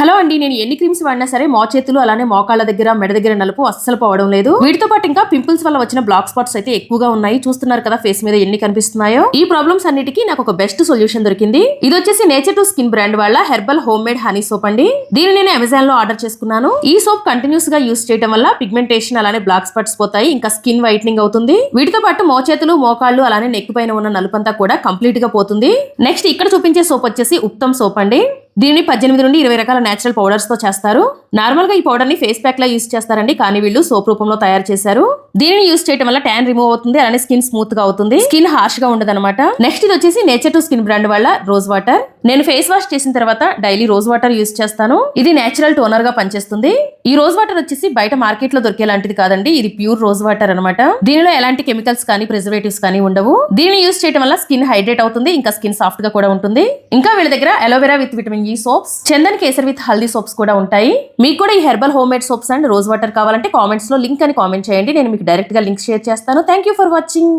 Hello అండి నేను ఎన్ని క్రీమ్స్ వాడినా సరే మో చేతులు అలానే మోకాళ్ళ దగ్గర మెడ దగ్గర నలుపు అస్సలు పోవడం లేదు. వీటితో పాటు ఇంకా పింపుల్స్ వల్ల వచ్చిన బ్లాక్ స్పాట్స్ అయితే ఎక్కువగా ఉన్నాయి. చూస్తున్నారు కదా ఫేస్ మీద ఎన్ని కనిపిస్తున్నాయో. ఈ ప్రాబ్లమ్స్ అన్నిటికీ నాకు ఒక బెస్ట్ సొల్యూషన్ దొరికింది. ఇది వచ్చేసి నేచర్ టు స్కిన్ బ్రాండ్ వాళ్ళ herbal home made honey soap అండి. దీన్ని నేను అమెజాన్లో ఆర్డర్ చేసుకున్నాను. ఈ సోప్ కంటిన్యూస్గా యూస్ చేయడం వల్ల పిగ్మెంటేషన్ అలానే బ్లాక్ స్పాట్స్ పోతాయి ఇంకా స్కిన్ వైట్నింగ్ అవుతుంది. వీటితో పాటు మోచేతులు మోకాళ్ళు అలానే నెక్ పైన ఉన్న నలుపంతా కూడా కంప్లీట్గా పోతుంది. నెక్స్ట్ ఇక్కడ చూపించే సోప్ వచ్చేసి ఉత్తమ్ సోప్ అండి. దీనిని పద్దెనిమిది నుండి ఇరవై రకాల న్యాచురల్ పౌడర్స్తో చేస్తారు. నార్మల్గా ఈ పౌడర్ని ఫేస్ ప్యాక్ లా యూస్ చేస్తారండి. కానీ వీళ్ళు సోప్ రూపంలో తయారు చేశారు. దీనిని యూస్ చేయడం వల్ల ట్యాన్ రిమూవ్ అవుతుంది. అలానే స్కిన్ స్మూత్గా అవుతుంది. స్కిన్ హార్ష్గా ఉండదు అనమాట నెక్స్ట్ ఇది వచ్చేసి నేచర్ టు స్కిన్ బ్రాండ్ వల్ల రోజ్ వాటర్ నేను ఫేస్ వాష్ చేసిన తర్వాత డైలీ రోజ్ వాటర్ యూస్ చేస్తాను. ఇది నేచురల్ టోనర్గా పనిచేస్తుంది. ఈ రోజ్ వాటర్ వచ్చేసి బయట మార్కెట్లో దొరికే లాంటిది కాదండి. ఇది ప్యూర్ రోజ్ వాటర్ అనమాట దీనిలో ఎలాంటి కెమికల్స్ కానీ ప్రిజర్వేటివ్స్ కానీ ఉండవు. దీనిని యూస్ చేయడం వల్ల స్కిన్ హైడ్రేట్ అవుతుంది. ఇంకా స్కిన్ సాఫ్ట్గా కూడా ఉంటుంది. ఇంకా వీళ్ళ దగ్గర aloe vera with vitamin E soaps Chandan Kesar with Haldi soaps కూడా ఉంటాయి. మీకు కూడా ఈ herbal home made soaps and rose water కావాలంటే కామెంట్స్లో లింక్ అని కామెంట్ చేయండి. నేను మీకు డైరెక్ట్గా లింక్ షేర్ చేస్తాను. Thank you for watching.